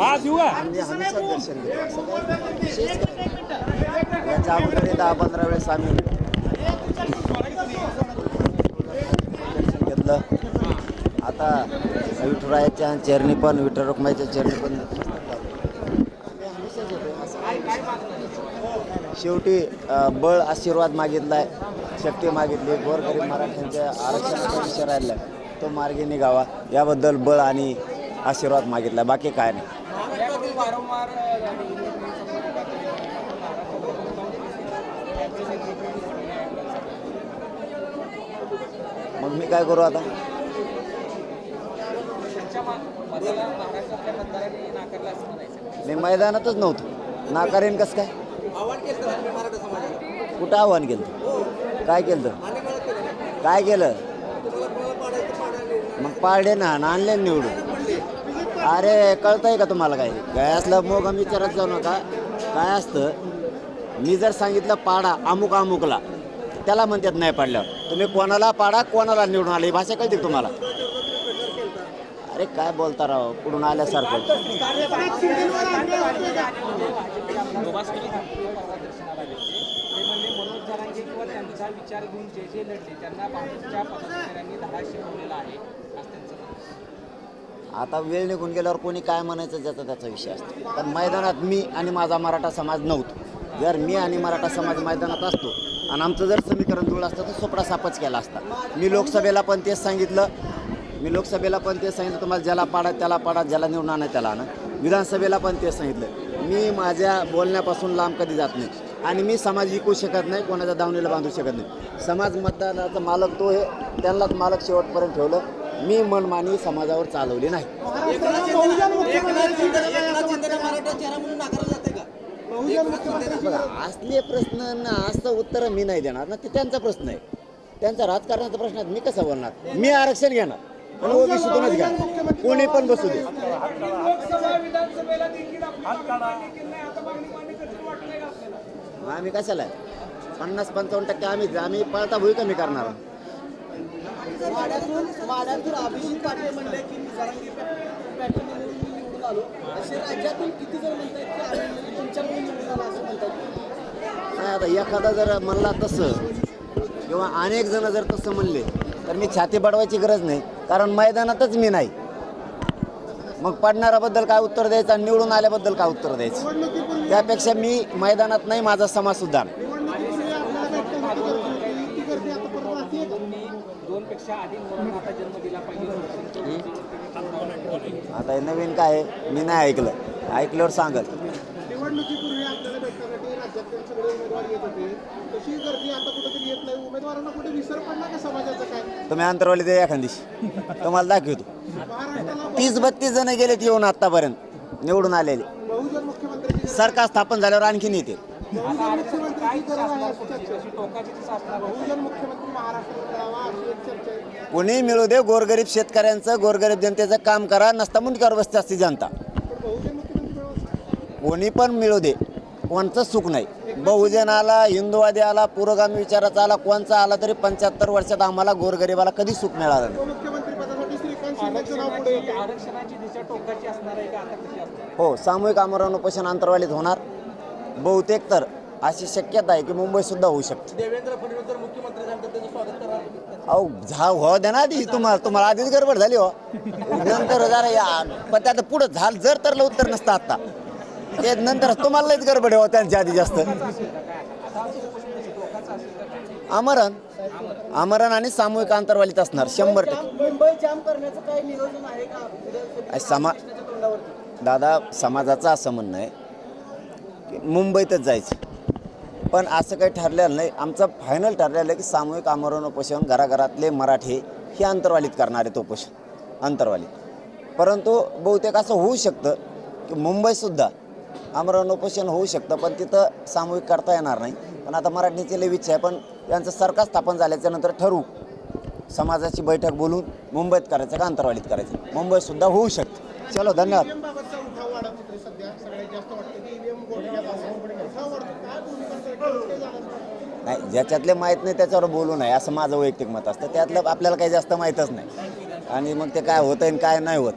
हा देऊ. याच्या अगोदर दहा पंधरा वेळेस आम्ही दर्शन घेतलं आता विठुरायाच्या चरणी पण विठ्ठल रुक्माईच्या चरणी पण. शेवटी बळ आशीर्वाद मागितलाय शक्ती मागितली गोरगरीब मराठ्यांच्या आरक्षणाचा विषय राहिला. तो मार्गी निघावा. याबद्दल बळ आणि आशीर्वाद मागितला. बाकी काय नाही. मग मी काय करू आता? मी मैदानातच नव्हतो. नाकारेन कसं काय? कुठं आव्हान केलं? काय केलं? काय केलं? मग ना आणले ना निवडून. अरे कळतंय का तुम्हाला काही? काय असलं मग आम्ही विचारत जाऊ नका. काय असतं मी जर सांगितलं पाडा अमुक अमुकला त्याला म्हणतात नाही पाडल्यावर. तुम्ही कोणाला पाडा कोणाला निवडून आले ही भाषा कळते तुम्हाला? अरे काय बोलता राव कुठून आल्यासारखं. असा विचार घेऊन जे जे लढले त्यांना भाजपच्या पदाधिकाऱ्यांनी धडा शिकवलेला आहे असं त्यांचं म्हणणं. आता वेळ निघून गेल्यावर कोणी काय म्हणायचं ज्याचा त्याचा विषय असतो. पण मैदानात मी आणि माझा मराठा समाज नव्हतो. जर मी आणि मराठा समाज मैदानात असतो आणि आमचं जर समीकरण जुळलं असतं तर सोपडा सापच केला असता. मी लोकसभेला पण तेच सांगितलं. मी लोकसभेला पण तेच सांगितलं तुम्हाला ज्याला पाडा त्याला पाडा ज्याला निवडून आणा त्याला आणा. विधानसभेला पण तेच सांगितलं. मी माझ्या बोलण्यापासून लांब कधी जात नाही. आणि मी समाज विकू शकत नाही कोणाच्या दावणीला बांधू शकत नाही. समाज मतदानाचा मालक तो आहे त्यांनाच मालक शेवटपर्यंत ठेवलं. मी मनमानी समाजावर चालवली नाही. असले प्रश्न ना असं उत्तर मी नाही देणार. ना ते त्यांचा प्रश्न आहे. त्यांचा राजकारणाचा प्रश्न आहे मी कसं बोलणार? मी आरक्षण घेणार. आणि ओबीसीतूनच घ्या कोणी पण बसू दे. आम्ही कशाला? आहे? पन्नास पंचावन्न टक्के आम्ही आम्ही पळता भूई कमी करणार. म्हणजे नाही आता एखादा जर म्हणला तसं किंवा अनेक जण जर तसं म्हणले तर मी छाती बडवायची गरज नाही कारण मैदानातच मी नाही. मग पडणाऱ्याबद्दल काय उत्तर द्यायचं आणि निवडून आल्याबद्दल काय उत्तर द्यायचं? त्यापेक्षा मी मैदानात नाही माझा समाज सुद्धा आता हे नवीन काय आहे? मी नाही ऐकलं. ऐकल्यावर सांगत. तुम्ही अंतरवाली दे एखाद तुम्हाला दाखवतो. तीस बत्तीस जण गेलेत येऊन आतापर्यंत निवडून आलेले. सरकार स्थापन झाल्यावर आणखीन येते कोणी मिळू दे गोरगरीब शेतकऱ्यांचं गोरगरीब जनतेचं काम करा नसता मुंडक्यावर बसते असते जनता. कोणी पण मिळू दे कोणचं सुख नाही. बहुजन आला हिंदूवादी आला पुरोगामी विचाराचा आला कोणचा आला तरी पंच्याहत्तर वर्षात आम्हाला गोरगरीबाला कधी सुख मिळालं नाही. आरक्षणाची आरक्षणाची दिशा टोकाची असणार आहे का? आता कशी असणार? हो सामूहिक आमरण उपोषण अंतर्वालीत होणार. बहुतेक तर अशी शक्यता आहे की मुंबई सुद्धा होऊ शकते. देवेंद्र फडणवीस जर मुख्यमंत्री झाले तर त्याचं स्वागत करा अहो झा हो द्या ना आधी. तुम्हाला तुम्हाला आधीच गडबड झाली हो. नंतर जरा या पण त्यात पुढं झालं जर तर उत्तर नसतं आता. ते नंतर तुम्हाला लईच गडबड हो त्यांच्या आधी जास्त. आमरण आमरण आणि सामूहिक अंतर्वालीत असणार शंभर टक्के. समा दादा समाजाचं असं म्हणणं आहे की मुंबईतच जायचं. पण असं काही ठरलेलं नाही. आमचं फायनल ठरलेलं आहे की सामूहिक आमरण उपोषण घराघरातले मराठी हे अंतर्वालीत करणार आहेत उपोषण अंतर्वालीत परंतु बहुतेक असं होऊ शकतं की मुंबईसुद्धा आमरण उपोषण होऊ शकतं पण तिथं सामूहिक करता येणार नाही. पण आता मराठीची लई इच्छा आहे पण यांचं सरकार स्थापन झाल्याच्यानंतर ठरवू समाजाची बैठक बोलून मुंबईत करायचं का अंतर्वालीत करायचं? मुंबईतसुद्धा होऊ शकतं. चलो धन्यवाद. नाही ज्याच्यातले माहीत नाही त्याच्यावर बोलू नये. असं माझं वैयक्तिक मत असतं. त्यातलं आपल्याला काही जास्त माहीतच नाही. आणि मग ते काय होतं आणि काय नाही होत.